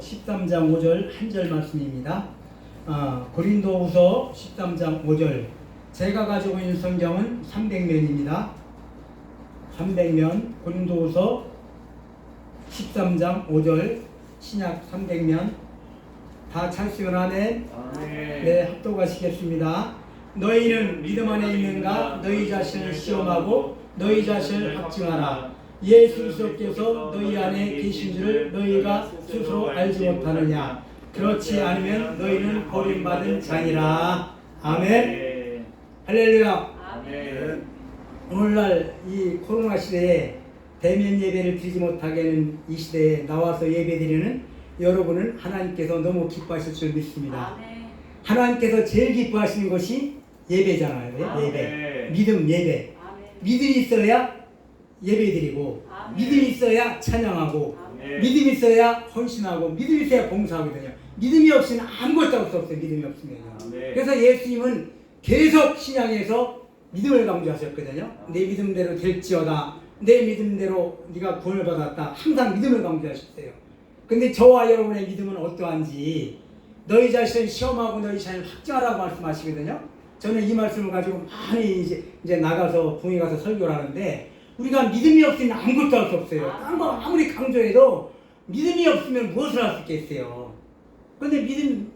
13장 5절 한 절 말씀입니다. 아, 고린도후서 13장 5절 제가 가지고 있는 성경은 300면입니다. 300면 고린도후서 13장 5절 신약 300면 다 찰수연 아멘 네 합독하시겠습니다. 너희는 믿음 안에 있는가 너희 자신을 시험하고 너희 자신을 확증하라. 예수 그리스도께서 너희 안에 계신 줄을 너희가 스스로 알지 못하느냐. 그렇지 않으면 너희는 버림받은 자니라. 아멘. 할렐루야. 아멘. 오늘날 이 코로나 시대에 대면 예배를 드리지 못하게 하는 이 시대에 나와서 예배드리는 여러분은 하나님께서 너무 기뻐하실 줄 믿습니다. 아멘. 하나님께서 제일 기뻐하시는 것이 예배잖아요. 예, 예배. 믿음 예배. 아멘. 믿음이 있어야 예배드리고 아멘. 믿음이 있어야 찬양하고 아멘. 믿음이 있어야 헌신하고 믿음이 있어야 봉사하거든요. 믿음이 없이는 아무것도 할 수 없어요. 믿음이 없으면. 아멘. 그래서 예수님은 계속 신앙에서 믿음을 강조하셨거든요. 내 믿음대로 될지어다. 내 믿음대로 네가 구원을 받았다. 항상 믿음을 강조하셨어요. 근데 저와 여러분의 믿음은 어떠한지 너희 자신을 시험하고 너희 자신을 확증하라고 말씀하시거든요. 저는 이 말씀을 가지고 많이 이제, 이제 나가서 부에 가서 설교를 하는데 우리가 믿음이 없으면 아무것도 할 수 없어요. 딴 거 아무리 강조해도 믿음이 없으면 무엇을 할 수 있겠어요. 근데 믿음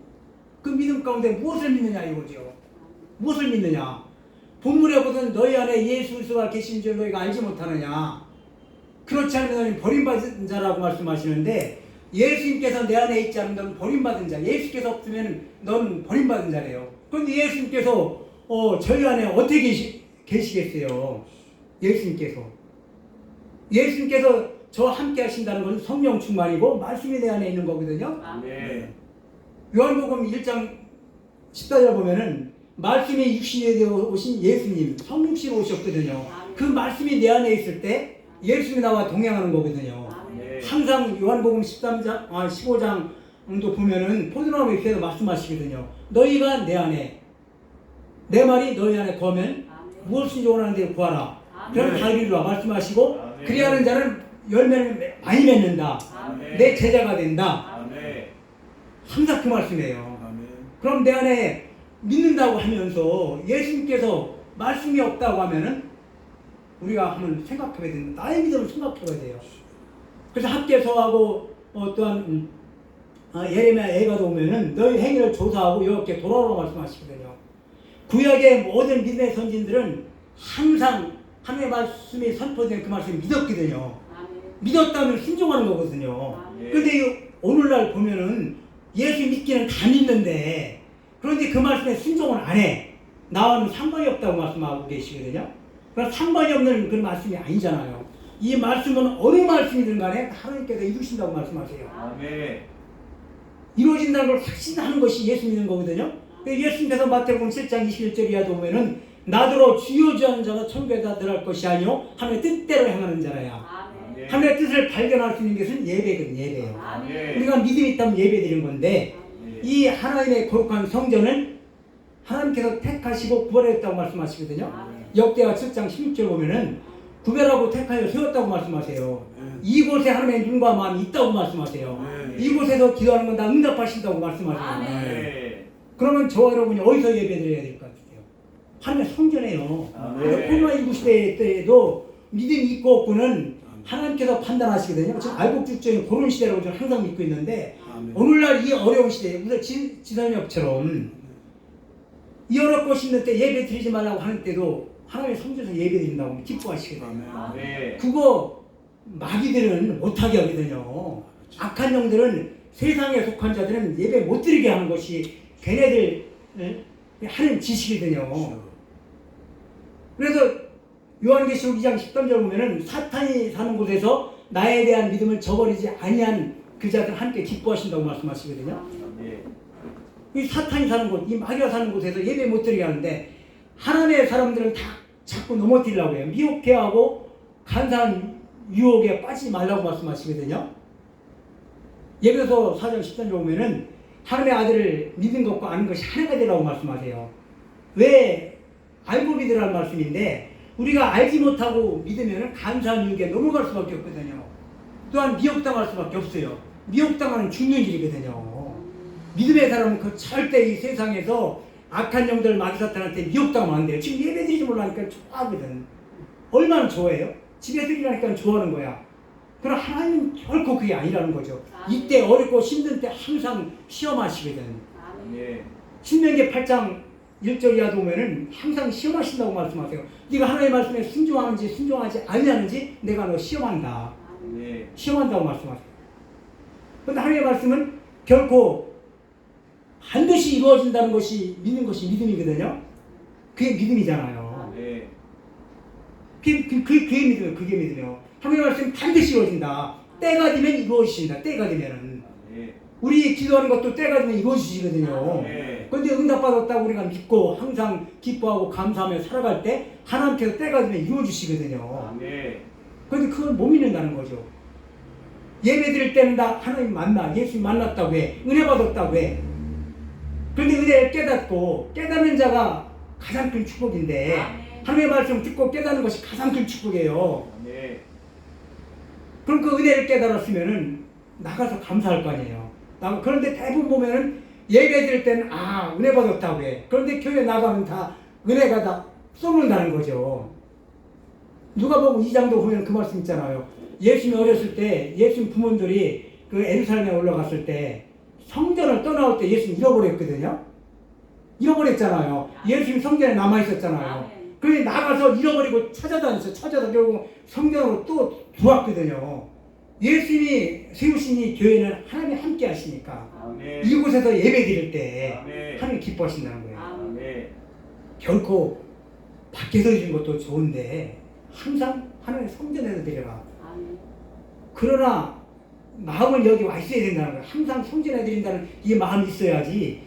그 믿음 가운데 무엇을 믿느냐 이거죠. 무엇을 믿느냐? 본문에 보던 너희 안에 예수 그리스도가 계신 줄 너희가 알지 못하느냐? 그렇지 않으면 버림받은 자라고 말씀하시는데 예수님께서 내 안에 있지 않으면 버림받은 자. 예수께서 없으면 넌 버림받은 자래요. 그런데 예수님께서 어, 저희 안에 어떻게 계시, 계시겠어요? 예수님께서. 예수님께서 저와 함께 하신다는 것은 성령 충만이고 말씀이 내 안에 있는 거거든요. 아멘. 요한복음 1장 14절 보면은 말씀이 육신에 되어 오신 예수님 성육신으로 오셨거든요. 그 말씀이 내 안에 있을 때 예수님이 나와 동행하는 거거든요. 아멘. 항상 요한복음 13장 아 15장도 보면은 포도나무에 대해서 말씀하시거든요. 너희가 내 안에 내 말이 너희 안에 거면. 무엇인지 원하는 데 구하라. 그럼 아멘. 다 이루라 말씀하시고 아멘. 그리하는 자는 열매를 많이 맺는다. 아멘. 내 제자가 된다. 아멘. 항상 그 말씀이에요. 아멘. 그럼 내 안에 믿는다고 하면서 예수님께서 말씀이 없다고 하면은 우리가 한번 생각해봐야 된다. 나의 믿음을 생각해봐야 돼요. 그래서 학계서하고 어, 또한 음, 아, 예레미야 애가도 보면은 너희 행위를 조사하고 여호와께 돌아오라고 말씀하시거든요. 구약의 모든 믿음의 선진들은 항상 하나님의 말씀이 선포된 그 말씀을 믿었거든요. 믿었다면 순종하는 거거든요. 아멘. 그런데 이 오늘날 보면은 예수 믿기는 다 믿는데 그런데 그 말씀에 순종을 안 해. 나와는 상관이 없다고 말씀하고 계시거든요. 그러나 상관이 없는 그런 말씀이 아니잖아요. 이 말씀은 어느 말씀이든 간에 하나님께서 이루신다고 말씀하세요. 아멘. 이루어진다는 걸 확신하는 것이 예수 믿는 거거든요. 그래서 예수님께서 마태복음 7장 21절 이하도 보면은 나더러 주여 주하는 자가 천국에다 들어갈 것이 아니요 하나님의 뜻대로 행하는 자라야. 아멘. 하나님의 뜻을 발견할 수 있는 것은 예배거든 예배예요. 아멘. 우리가 믿음이 있다면 예배 드리는 건데 이 하나님의 거룩한 성전은 하나님께서 택하시고 구별했다고 말씀하시거든요. 아멘. 역대하 7장 16절 보면은 구별하고 택하여 세웠다고 말씀하세요. 아멘. 이곳에 하나님의 눈과 마음이 있다고 말씀하세요. 아멘. 이곳에서 기도하는 건 다 응답하신다고 말씀하세요. 아멘. 네. 그러면 저와 여러분이 어디서 예배 드려야 될것 같아요? 하나님의 성전에요. 아멘. 그래서 코로나 19 시대 때에도 믿음이 있고 없고는 하나님께서 판단하시거든요. 지금 알곡주적인 그런 시대라고 저는 항상 믿고 있는데 아멘. 오늘날 이 어려운 시대에 무슨 지, 지선역처럼 이 어렵고 싶는 때 예배 드리지 말라고 하는 때도 하나님의 성전에서 예배 드린다고 기뻐하시거든요. 아멘. 아멘. 그거 마귀들은 못하게 하거든요. 악한 영들은 세상에 속한 자들은 예배 못 드리게 하는 것이 걔네들 예? 하는 지식이거든요. 그래서 요한계시록 2장 13절 보면은 사탄이 사는 곳에서 나에 대한 믿음을 저버리지 아니한 그 자들 함께 기뻐하신다고 말씀하시거든요. 아멘. 이 사탄이 사는 곳, 이 마귀가 사는 곳에서 예배 못 드리게 하는데 하나님의 사람들은 다 자꾸 넘어뜨리려고 해요. 미혹해 하고 간사한 유혹에 빠지지 말라고 말씀하시거든요. 예배서 4장 10절 보면은 하나님의 아들을 믿은 것과 아는 것이 하나가 되라고 말씀하세요. 왜 알고 믿으라는 말씀인데 우리가 알지 못하고 믿으면 간사한 유혹에 넘어갈 수밖에 없거든요. 또한 미혹당할 수밖에 없어요. 미혹당하는 죽는 길이거든요. 믿음의 사람은 그 절대 이 세상에서 악한 영들 마귀사탄한테 미혹당하면 안 돼요. 지금 예배드리지 몰라니까 좋아하거든. 얼마나 좋아해요? 집에 드리라니까 좋아하는 거야. 그럼 하나님은 결코 그게 아니라는 거죠. 이때 어렵고 힘든 때 항상 시험하시거든. 예. 신명기 8장 1절 이하도 보면은 항상 시험하신다고 말씀하세요. 네가 하나님의 말씀에 순종하는지 순종하지 아니하는지 내가 너 시험한다. 예. 시험한다고 말씀하세요. 그런데 하나님의 말씀은 결코 반드시 이루어진다는 것이 믿는 것이 믿음이거든요. 그게 믿음이잖아요. 예. 그게, 그, 그, 그게 믿음이에요. 그게 믿음이에요. 하나님의 말씀은 반드시 이루어진다. 때가 되면 이루어지신다. 때가 되면은. 예. 우리 기도하는 것도 때가 되면 이루어지시거든요. 예. 그런데 응답받았다고 우리가 믿고 항상 기뻐하고 감사하며 살아갈 때 하나님께서 때가 되면 이루어주시거든요. 예. 그런데 그걸 못 믿는다는 거죠. 예배 드릴 때는 다 하나님 만나, 예수 만났다고 해. 은혜 받았다고 해. 그런데 은혜를 깨닫고 깨닫는 자가 가장 큰 축복인데 하나님의 말씀 듣고 깨닫는 것이 가장 큰 축복이에요. 예. 그럼 그 은혜를 깨달았으면은 나가서 감사할 거 아니에요. 나- 그런데 대부분 보면은 예배 드릴 때는 아 은혜 받았다고 해. 그런데 교회 나가면 다 은혜가 다 쏟는다는 거죠. 누가 보고 이 장도 보면 그 말씀 있잖아요. 예수님 어렸을 때 예수님 부모들이 그 에루살렘에 올라갔을 때 성전을 떠나올 때 예수님 잃어버렸거든요. 잃어버렸잖아요. 예수님 성전에 남아 있었잖아요. 그래 나가서 잃어버리고 찾아다녔어. 찾아다 결국 성전으로 또 들어왔거든요. 예수님이 세우신 이 교회는 하나님이 함께 하시니까 아멘. 이곳에서 예배 드릴 때 아멘. 하나님 기뻐하신다는 거예요. 아멘. 결코 밖에서 드리는 것도 좋은데 항상 하나님 성전에서 드려라. 그러나 마음은 여기 와 있어야 된다는 거예요. 항상 성전에 드린다는 이 마음이 있어야지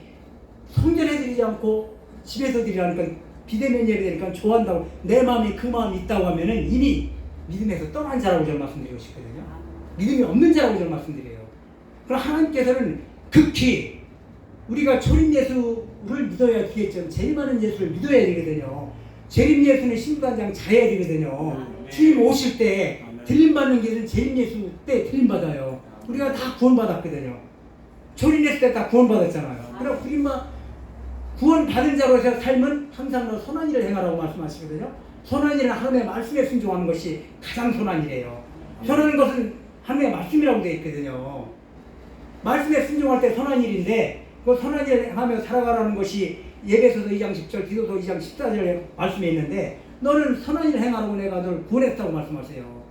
성전에 드리지 않고 집에서 드리라니까 비대면 예배 되니까 좋아한다고 내 마음이 그 마음이 있다고 하면은 이미 믿음에서 떠난 자라고 저는 말씀드리고 싶거든요. 믿음이 없는 자라고 저는 말씀드려요. 그럼 하나님께서는 극히 우리가 초림 예수를 믿어야 되겠죠. 제일 많은 예수를 믿어야 되거든요. 재림 예수는 신부단장 잘해야 되거든요. 주님 오실 때 들림 받는 길은 재림 예수 때 들림 받아요. 우리가 다 구원 받았거든요. 초림 예수 때 다 구원 받았잖아요. 그럼 우리만 구원 받은 자로서 삶은 항상 너 선한 일을 행하라고 말씀하시거든요. 선한 일은 하나님의 말씀에 순종하는 것이 가장 선한 일이에요. 선한 것은 하나님의 말씀이라고 되어 있거든요. 말씀에 순종할 때 선한 일인데 그 선한 일을 하며 살아가라는 것이 예배서도 2장 10절, 기도서 2장 14절에 말씀에 있는데 너는 선한 일을 행하라고 내가 너를 구원했다고 말씀하세요.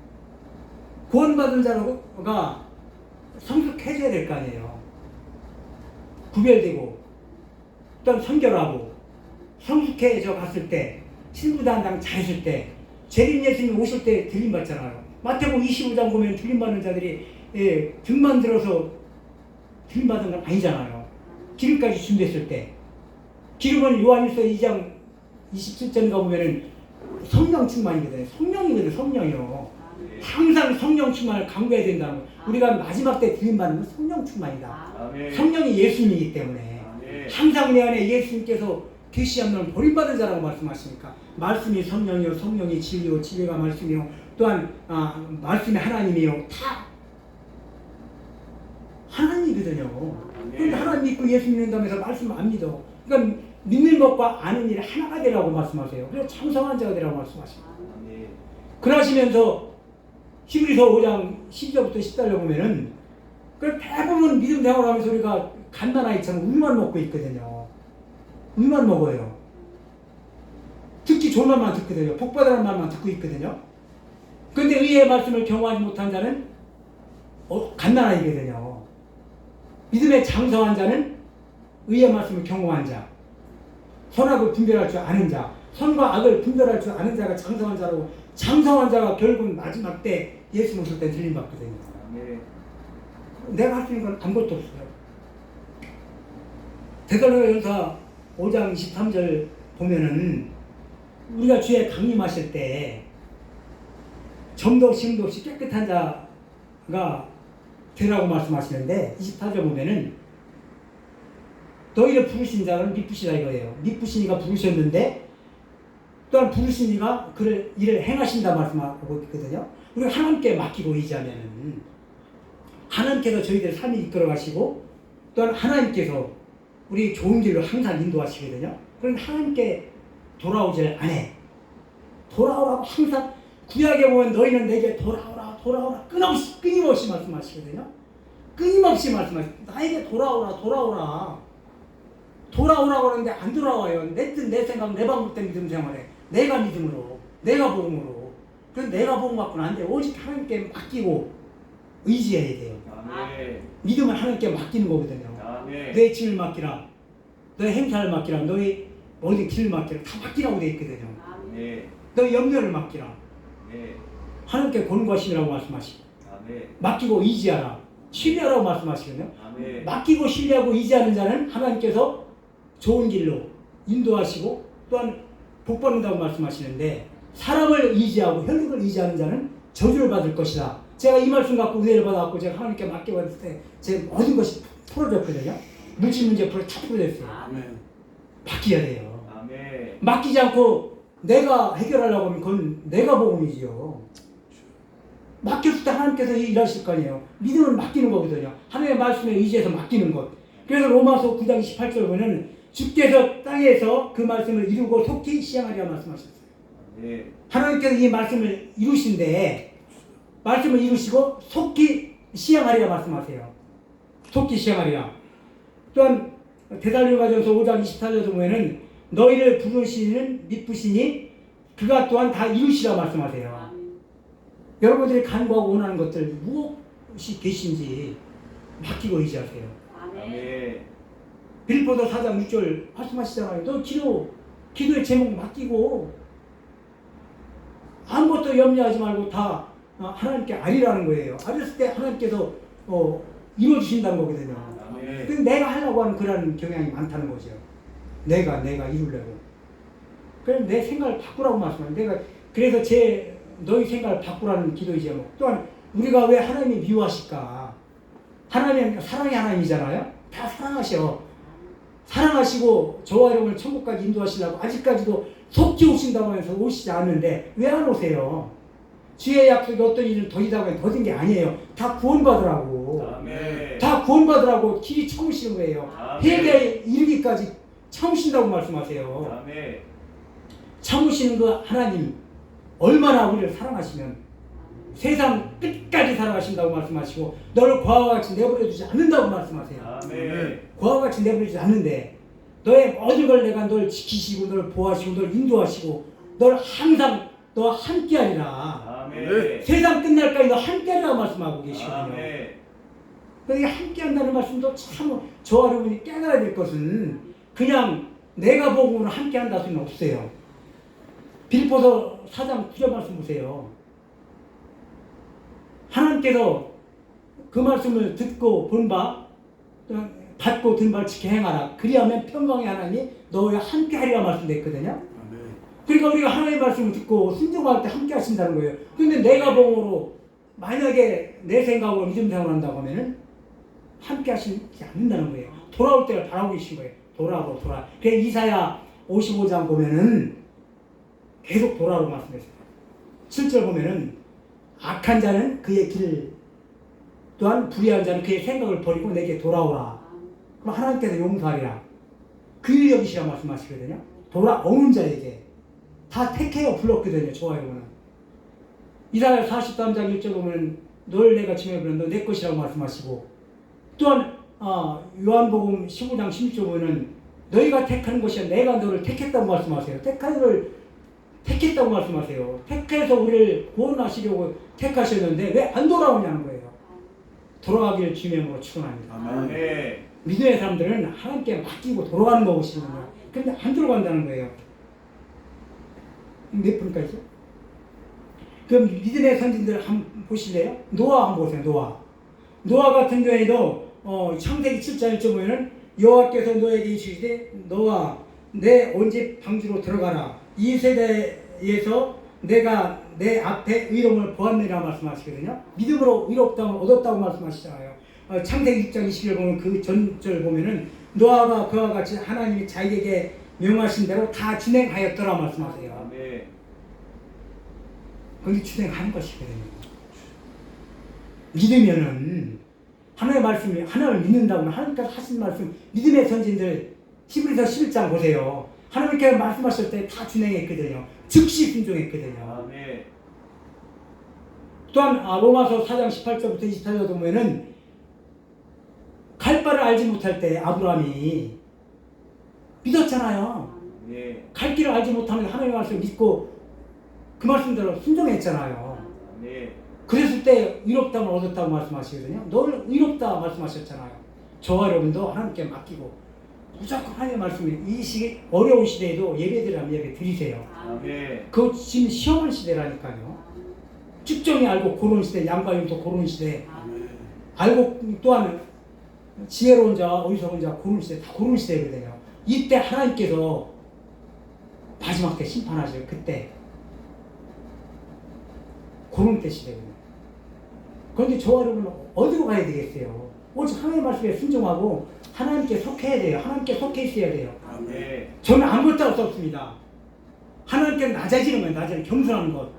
구원받은 자가 성숙해져야 될 거 아니에요. 구별되고 또 선결하고 성숙해져 갔을 때 신부단장 잘했을 때 재림 예수님 오실 때 들림 받잖아요. 마태복음 25장 보면 들림 받는 자들이 예, 등만 들어서 들림 받은 건 아니잖아요. 기름까지 준비했을 때 기름은 요한일서 2장 27절인가 보면은 성령 충만이거든요. 성령이거든요. 성령이요. 항상 성령 충만을 강구해야 된다는 거. 우리가 마지막 때 들림 받는 건 성령 충만이다. 성령이 예수님이기 때문에. 항상 내 안에 예수님께서 계시한 넌 버림받은 자라고 말씀하시니까 말씀이 성령이요 성령이 진리요 진리가 말씀이요 또한 아, 말씀이 하나님이요 다 하나님이거든요. 그런데 하나님 믿고 예수 믿는다면서 말씀 안 믿어. 그러니까 믿는 것과 아는 일이 하나가 되라고 말씀하세요. 그래서 참성한 자가 되라고 말씀하시고 아멘. 그러시면서 히브리서 5장 12절부터 10절에 보면은 그 대부분 믿음 생활하면서 우리가 갓난아이처럼 우유만 먹고 있거든요. 우유만 먹어요. 듣기 좋은 말만 듣거든요. 복받으라는 말만 듣고 있거든요. 근데 의의 말씀을 경험하지 못한 자는 어, 갓난아이거든요. 믿음의 장성한 자는 의의 말씀을 경험한 자. 선악을 분별할 줄 아는 자. 선과 악을 분별할 줄 아는 자가 장성한 자라고 장성한 자가 결국 마지막 때 예수 오실 때 들림 받거든요. 아멘. 내가 할 수 있는 건 아무것도 없어요. 대살로가 연사 5장 23절 보면은 우리가 주에 강림하실 때 점도 힘도 없이 깨끗한 자가 되라고 말씀하시는데 24절 보면은 너희를 부르신 자는 미쁘시다 이거예요. 미쁘시니가 부르셨는데 또한 부르신 이가 그를 일을 행하신다 말씀하고 있거든요. 우리가 하나님께 맡기고 의지하면은 하나님께서 저희들 삶을 이끌어 가시고 또한 하나님께서 우리 좋은 길로 항상 인도하시거든요. 그런데 하나님께 돌아오질 않아. 돌아오라고 항상 구약에 보면 너희는 내게 돌아오라 돌아오라 끊임없이 끊임없이 말씀하시거든요. 끊임없이 말씀하시. 나에게 돌아오라 돌아오라. 돌아오라고 하는데 안 돌아와요. 내 뜻, 내 생각, 내 방법 때문에 믿음 생활해. 내가 믿음으로, 내가 복음으로. 그래서 내가 복음 갖고는 안 돼. 오직 하나님께 맡기고 의지해야 돼요. 아멘. 믿음을 하나님께 맡기는 거거든요. 아멘. 내 짐을 맡기라. 너의 행사를 맡기라. 너의 모든 길을 맡기라. 다 맡기라고 돼 있거든요. 네. 너의 염려를 맡기라. 네. 하나님께 권고하시라고 말씀하시고. 맡기고 의지하라. 신뢰하라고 말씀하시거든요. 맡기고 신뢰하고 의지하는 자는 하나님께서 좋은 길로 인도하시고 또한 복 받는다고 말씀하시는데 사람을 의지하고 혈육을 의지하는 자는 저주를 받을 것이다. 제가 이 말씀 갖고 은혜를 받았고 제가 하나님께 맡겨봤을 때 제 모든 것이 풀어졌거든요. 물질 문제 풀어 다 풀어졌어요. 맡겨야 돼요. 아멘. 맡기지 않고 내가 해결하려고 하면 그건 내가 복음이지요. 맡겼을 때 하나님께서 일하실 거 아니에요. 믿음은 맡기는 거거든요. 하나님의 말씀에 의지해서 맡기는 것. 그래서 로마서 9장 18절 보면 주께서 땅에서 그 말씀을 이루고 속히 시행하리라 말씀하셨어요. 아멘. 하나님께서 이 말씀을 이루신데 말씀을 이루시고 속히 시행하리라 말씀하세요. 속히 시행하리라. 또한 대달리가전서 5장 24절도 보면은 너희를 부르시는 믿부시니 그가 또한 다 이루시라 말씀하세요. 여러분들이 간구하고 원하는 것들 무엇이 계신지 맡기고 의지하세요. 아멘. 빌보도 4장 6절 말씀하시잖아요. 너 기도, 기도의 제목 맡기고 아무것도 염려하지 말고 다 어, 하나님께 아리라는 거예요. 아렸을 때 하나님께서 어, 이루어주신다는 거거든요. 근데 내가 하려고 하는 그런 경향이 많다는 거죠. 내가, 내가 이루려고. 그래서 내 생각을 바꾸라고 말씀하는 내가 그래서 제 너희 생각을 바꾸라는 기도의 제목. 또한 우리가 왜 하나님이 미워하실까? 하나님 사랑의 하나님이잖아요. 다 사랑하셔. 사랑하시고 저와 여러분을 천국까지 인도하시려고 아직까지도 속히 오신다고 해서 오시지 않는데 왜 안 오세요? 주의 약속이 어떤 일을 더디다고 해서 더딘 게 아니에요. 다 구원받으라고. 아멘. 다 구원받으라고 길이 참으시는 거예요. 아멘. 회개에 이르기까지 참으신다고 말씀하세요. 아멘. 참으시는 그 하나님 얼마나 우리를 사랑하시면 세상 끝까지 사랑하신다고 말씀하시고 너를 과와 같이 내버려 두지 않는다고 말씀하세요. 아멘. 과와 같이 내버려 두지 않는데 너의 모든 걸 내가 널 지키시고 널 보호하시고 널 인도하시고 널 항상 너와 함께하리라. 아멘. 세상 끝날까지 너 함께하리라 말씀하고 계시거든요. 아멘. 그러니까 함께한다는 말씀도 참 저와 여러분이 깨달아야 될 것은 그냥 내가 복음으로 함께 한다 소리는 없어요. 빌보서 4장 9절 말씀 보세요. 하나님께서 그 말씀을 듣고 본 바 받고 든 바를 지켜 행하라. 그리하면 평강의 하나님이 너와 함께 하리라 말씀됐거든요. 아멘. 그러니까 우리가 하나님의 말씀을 듣고 순종할 때 함께 하신다는 거예요. 근데 내가 봉으로 만약에 내 생각으로 믿음 생활한다고 하면은 함께 하시지 않는다는 거예요. 돌아올 때를 바라고 계신 거예요. 돌아오고 돌아. 그래서 이사야 55장 보면은 계속 돌아오고 말씀했어요. 7절 보면은 악한 자는 그의 길 또한 불의한 자는 그의 생각을 버리고 내게 돌아오라. 그럼 하나님께서 용서하리라. 그 여기시라 말씀하시거든요. 돌아오는 자에게 다 택해요 불렀거든요. 좋아요는. 이사야 43장 1절 보면 널 내가 너내 것이라고 말씀하시고 또한 아, 요한복음 15장 16절 보면 너희가 택하는 것이 내가 너를 택했다고 말씀하세요. 택하는 걸 택했다고 말씀하세요. 택해서 우리를 구원하시려고 택하셨는데 왜 안 돌아오냐는 거예요. 돌아가기를 주명으로 축원합니다. 아멘. 아멘. 믿음의 사람들은 하나님께 맡기고 돌아가는 거거든요. 근데 안 돌아간다는 거예요. 몇 분까지? 그럼 믿음의 선진들 한번 보실래요? 노아 한번 보세요. 노아. 노아 같은 경우에도 어, 창세기 7장 1절 보면은 여호와께서 너에게 이르시되 노아 내 온집 방주로 들어가라. 이 세대에서 내가 내 앞에 의로움을 보았느라 말씀하시거든요. 믿음으로 의롭다고 얻었다고 말씀하시잖아요. 어, 창세기 6장 20절 보면 그 전절 보면은 노아가 그와 같이 하나님이 자기에게 명하신 대로 다 진행하였더라 말씀하세요. 아멘. 거기 진행하는 것이거든요. 믿으면은 하나님의 말씀이 하나님을 믿는다고는 하나님께서 하신 말씀 믿음의 선진들 히브리서 11장 보세요. 하나님께서 말씀하실 때다 준행했거든요. 즉시 순종했거든요. 또한 아, 로마서 4장 18절부터 24절 보면은 갈 바를 알지 못할 때 아브라함이 믿었잖아요. 네. 갈 길을 알지 못하면 하나님의 말씀을 믿고 그 말씀대로 순종했잖아요. 네. 그랬을 때 의롭다을 얻었다고 말씀하시거든요. 너를 의롭다 말씀하셨잖아요. 저와 여러분도 하나님께 맡기고 무조건 하나님의 말씀을 이 시기 어려운 시대에도 예배드리라면 예배 드리세요. 아멘. 그 지금 시험한 시대라니까요. 측정이 알고 고른 시대, 양과 영도 고른 시대, 알고 또한 지혜로운 자와 어리석은 자 고른 시대, 다 고른 시대거든요. 이때 하나님께서 마지막 때 심판하실 그때 고른 때 시대거든요. 그런데 저와 여러분은 어디로 가야 되겠어요? 오직 하나님의 말씀에 순종하고 하나님께 속해야 돼요. 하나님께 속해 있어야 돼요. 아멘. 저는 아무것도 할 수 없습니다. 하나님께 낮아지는 거예요. 낮아지는 겸손하는 것.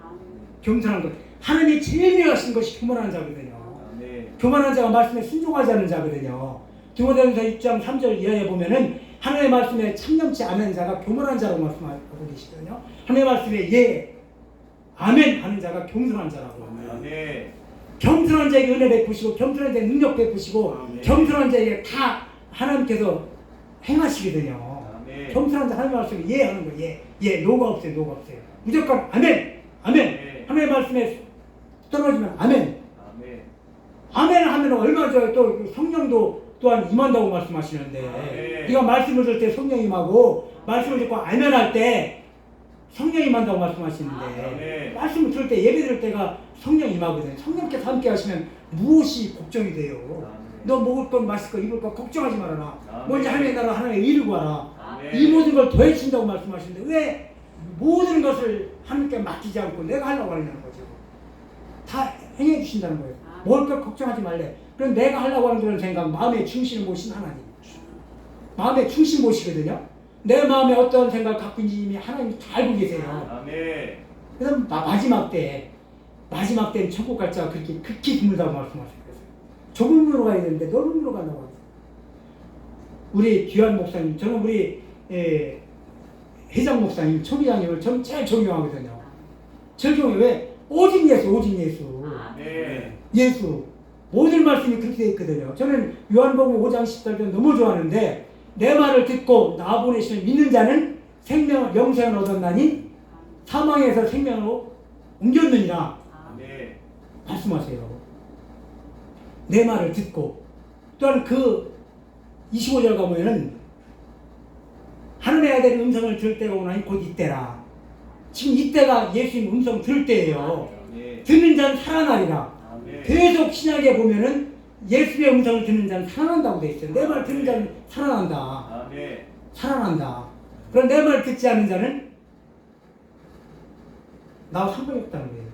겸손한 것. 하나님이 제일 미워하시는 것이 교만한 자거든요. 아멘. 교만한 자가 말씀에 순종하지 않는 자거든요. 디모데전서 6장 3절 이하에 보면은 하나님의 말씀에 참념치 않는 자가 교만한 자라고 말씀하고 계시거든요. 하나님의 말씀에 예, 아멘 하는 자가 겸손한 자라고. 아멘. 겸손한 자에게 은혜 베푸시고 겸손한 자에게 능력 베푸시고 아멘. 겸손한 자에게 다 하나님께서 행하시거든요. 아멘. 겸손한 자 하나님의 말씀에 예 하는 거예요. 예, 예, 노가 없어요. 노가 없어요. 무조건 아멘, 아멘. 아멘. 하나님의 말씀에 떨어지면 아멘. 아멘. 아멘 하면 얼마나 좋아요. 또 성령도 또한 임한다고 말씀하시는데 아멘. 네가 말씀을 들때 성령 임하고 말씀을 듣고 아멘 할때 성령 임한다고 말씀하시는데 아멘. 말씀을 들을 때 예배 드릴 때가 성령 임하거든요. 성령께서 함께 하시면 무엇이 걱정이 돼요. 아멘. 너 먹을 것, 마실 것, 입을 것 걱정하지 말아라. 아멘. 먼저 하나님의 나라 하나님의 일을 구하라. 이 모든 걸 더해준다고 말씀하시는데 왜 모든 것을 하나님께 맡기지 않고 내가 하려고 하냐는 거죠. 다 행해 주신다는 거예요. 아. 먹을 것 걱정하지 말래. 그럼 내가 하려고 하는 그런 생각, 마음의 중심을 모신 하나님. 마음의 중심 모시거든요. 내 마음에 어떤 생각을 갖고 있는지 이미 하나님이 잘 알고 계세요. 아멘. 그래서 마, 마지막 때, 마지막 때는 천국 갈 자가 그렇게 극히 드물다고 말씀하셨어요. 좁은 문으로 가야 되는데 넓은 문으로 간다고 하세요. 우리 귀한 목사님, 저는 우리 에, 회장 목사님, 초기장님을 저는 제일 존경하거든요. 존경해. 왜? 오직 예수, 오직 예수. 아멘. 예수. 모든 말씀이 그렇게 되어 있거든요. 저는 요한복음 5장 10절도 너무 좋아하는데 내 말을 듣고 나 보내시는 믿는 자는 생명을 영생을 얻었나니 사망에서 생명으로 옮겼느니라 아멘. 말씀하세요. 내 말을 듣고 또한 그 25절 가보면은 하늘의 아들의 음성을 들을 때가 오나니 곧 이때라. 지금 이때가 예수님 음성 들을 때예요. 아멘. 듣는 자는 살아나리라. 아멘. 계속 신약에 보면은 예수의 음성을 듣는 자는 살아난다고 돼 있어요. 내 말 듣는 자는 살아난다. 아멘. 살아난다. 그럼 내 말 듣지 않는 자는 나와 상관이 없다는 거예요.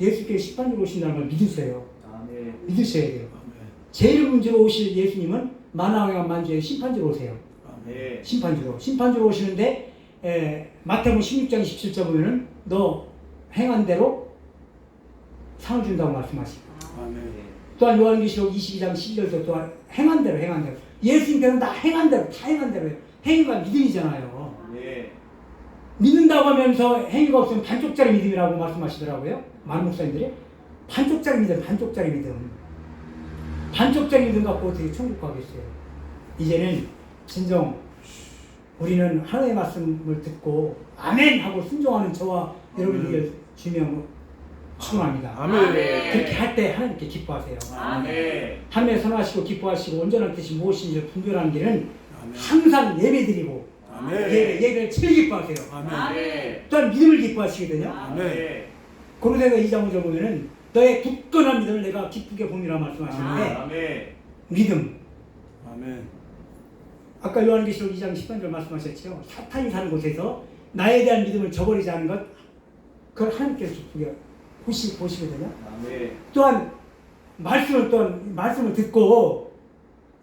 예수께서 심판으로 오신다는 걸 믿으세요. 아멘. 믿으셔야 돼요. 제일 문제로 오실 예수님은 만왕의 만주의 심판주로 오세요. 아멘. 심판주로. 심판주로 오시는데 에, 마태복음 16장 17절 보면은 너 행한 대로 상을 준다고 말씀하시고 또한 요한계시록 22장 11절에서 또한 행한 대로 행한 대로 예수님께서는 다 행한 대로 다 행한 대로 행위가 믿음이잖아요. 아멘. 믿는다고 하면서 행위가 없으면 반쪽짜리 믿음이라고 말씀하시더라고요. 많은 목사님들이 반쪽짜리 믿음, 반쪽짜리 믿음. 반쪽짜리 믿음 갖고 어떻게 천국 가겠어요? 이제는 진정 우리는 하나님의 말씀을 듣고 아멘 하고 순종하는 저와 여러분들을 주명 축원합니다. 아멘. 그렇게 할 때 하나님께 기뻐하세요. 아멘. 하나님의 선하시고 기뻐하시고 온전한 뜻이 무엇인지 분별하는 길은 항상 예배드리고 예배, 예배를 제일 기뻐하세요. 아멘. 또한 믿음을 기뻐하시거든요. 아멘. 고린도서 2장 5절 보면은 너의 굳건한 믿음을 내가 기쁘게 봄이라 말씀하시는데 아멘. 믿음 아까 요한계시록 2장 10절 말씀하셨죠. 사탄이 사는 곳에서 나에 대한 믿음을 저버리지 않은 것 그걸 하나님께서 기쁘게 보시, 보시거든요. 아멘. 또한 말씀을 또한 말씀을 듣고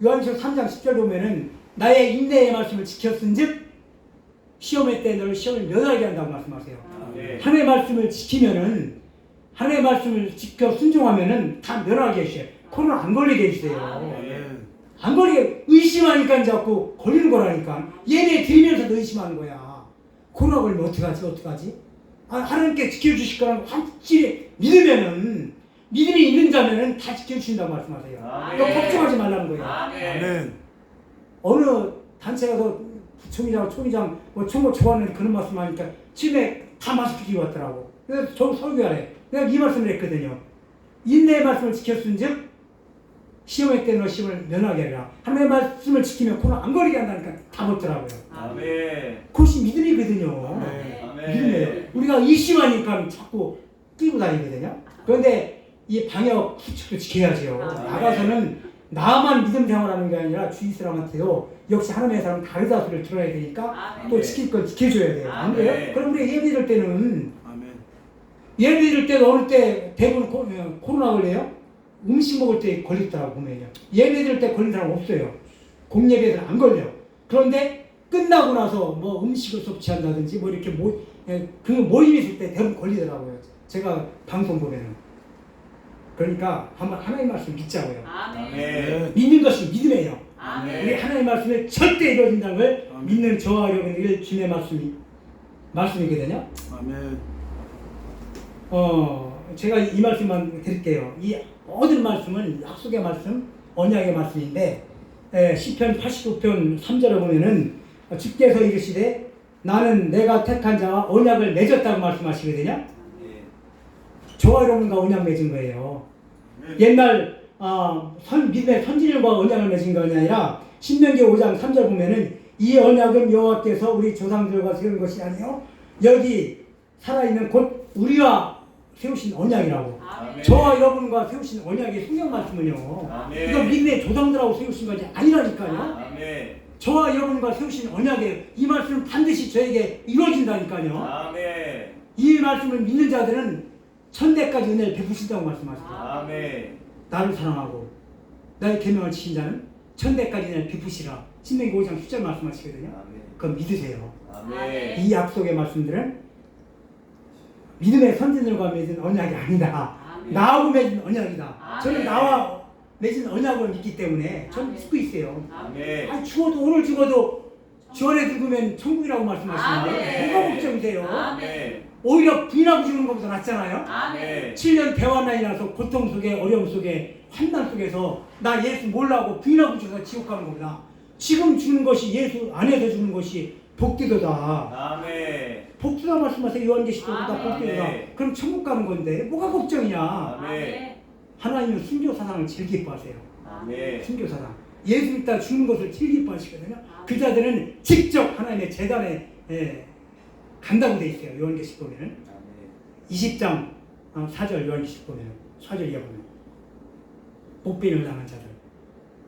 요한계시록 3장 10절 보면은 나의 인내의 말씀을 지켰은즉 시험의 때 너를 시험을 면하게 한다고 말씀하세요. 아멘. 하나님의 말씀을 지키면은 하나님의 말씀을 지켜 순종하면은 다 면하게 해주셔요. 코로나 안 걸리게 해주세요. 아멘. 안 걸리게 의심하니까 자꾸 걸리는 거라니까. 예배 드리면서도 의심하는 거야. 코로나 걸리면 어떡하지? 어떡하지? 아, 하나님께 지켜주실 거라는 확실히 믿으면은 믿음이 있는 자면은 다 지켜주신다고 말씀하세요. 아멘. 너 걱정하지 말라는 거예요. 아멘. 아멘. 어느 단체 가서 부총리장, 총리장, 뭐 총무 좋아하는 그런 말씀하니까 집에 다 마스크 끼고 왔더라고. 그래서 저 설교하래. 내가 이 말씀을 했거든요. 인내의 말씀을 지켰은즉 시험의 때너 시험을 면하게 하리라. 하나님의 말씀을 지키면 코로나 안 걸리게 한다니까 다 먹더라고요. 아멘. 그것이 믿음이거든요. 아멘. 믿음이에요. 아멘. 우리가 의심하니까 자꾸 끼고 다니거든요. 그런데 이 방역 수칙도 지켜야죠. 아멘. 나가서는 나만 믿음 생활하는 게 아니라 주위 사람한테도 역시 하나님의 사람 다르다 소리를 들어야 되니까 아멘. 또 지킬 건 지켜줘야 돼요. 안 그래요? 그럼 우리 예배 드릴 때는. 예배 드릴 때도 어느 때 대부분 코, 어, 코로나 걸려요? 음식 먹을 때 걸리더라고 보면요. 예배 드릴 때 걸린 사람 없어요. 공예배들은 안 걸려. 그런데 끝나고 나서 뭐 음식을 섭취한다든지 뭐 이렇게 모, 예, 그 모임 있을 때 대부분 걸리더라고요. 제가 방송 보면은. 그러니까 한번 하나님 말씀 믿자고요. 아멘. 아멘. 믿는 것이 믿음이에요. 아멘. 우리 하나님 말씀에 절대 이루어진다는 걸 아멘. 믿는 저와 여러분에게 주님의 말씀이 말씀이거든요. 아멘. 어, 제가 이 말씀만 드릴게요. 이 모든 말씀은 약속의 말씀, 언약의 말씀인데 에, 시편 89편 3절에 보면은 주께서 이르시되 나는 내가 택한 자와 언약을 맺었다고 말씀하시거든요. 저와 여러분과 언약 맺은 거예요. 옛날 어, 선, 믿음의 선진들과 언약을 맺은 것이 아니라 신명기 5장 3절 보면은 이 언약은 여호와께서 우리 조상들과 세운 것이 아니요 여기 살아있는 곧 우리와 세우신 언약이라고 아멘. 저와 여러분과 세우신 언약의 성경 말씀은요 아멘. 이건 믿음의 조상들하고 세우신 것이 아니라니까요 아멘. 저와 여러분과 세우신 언약에 이 말씀은 반드시 저에게 이루어진다니까요 아멘. 이 말씀을 믿는 자들은 천대까지 은혜를 베푸신다고 말씀하세요 아멘. 나를 사랑하고 나의 계명을 지킨 자는 천대까지 내 베푸시라 신명기 5장 10절 말씀하시거든요 아멘. 그건 믿으세요 아멘. 이 약속의 말씀들은 믿음의 선진들과 맺은 언약이 아니다 아멘. 나하고 맺은 언약이다 아멘. 저는 나와 맺은 언약을 믿기 때문에 저는 아멘. 믿고 있어요 아멘. 아 죽어도 오늘 죽어도 주원에 죽으면 천국이라고 말씀하시는데 아멘. 뭐가 걱정이세요 아멘. 오히려 부인하고 죽는 것보다 낫잖아요 아멘. 7년 대환난이 나서 고통 속에 어려움 속에 환난 속에서 나 예수 몰라고 부인하고 죽어서 지옥 가는 겁니다. 지금 죽는 것이 예수 안에서 죽는 것이 복되도다. 아멘. 복되다 말씀하세요. 요한계시록보다 아멘. 복되도다. 그럼 천국 가는 건데 뭐가 걱정이냐? 아멘. 하나님은 순교 사상을 제일 기뻐하세요. 아멘. 순교 사상. 예수 믿다 죽는 것을 제일 기뻐하시거든요. 그 자들은 직접 하나님의 재단에 예, 간다고 돼 있어요. 요한계시록 보면은. 20장 어, 4절 요한계시록 보면 4절 이하 보면 복비를 당한 자들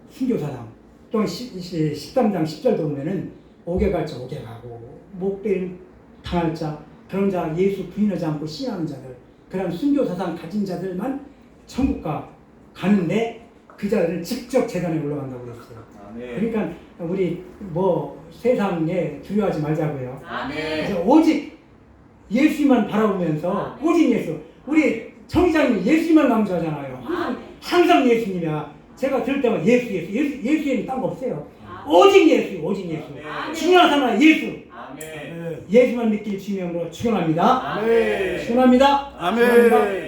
순교사당 또 13장 10절도 보면은 오게 갈자 오게 가고 목배를 당할 자 그런 자 예수 부인하지 않고 신하는 자들 그런 순교 사상 가진 자들만 천국가 가는데 그 자들은 직접 재단에 올라간다고 그랬어요. 아멘. 그러니까 우리 뭐 세상에 두려워하지 말자고요. 아멘. 그래서 오직 예수만 바라보면서 아멘. 오직 예수. 우리 청장님 예수만 강조하잖아요. 항상, 아멘. 항상 예수님이야. 제가 들을 때마다 예수, 예수, 예수, 예수에는 딴거 없어요. 아멘. 오직 예수, 오직 예수. 아멘. 중요한 사람 예수. 아멘. 아멘. 예수만 믿길 주님으로 축원합니다. 아멘. 축원합니다. 아멘. 축원합니다.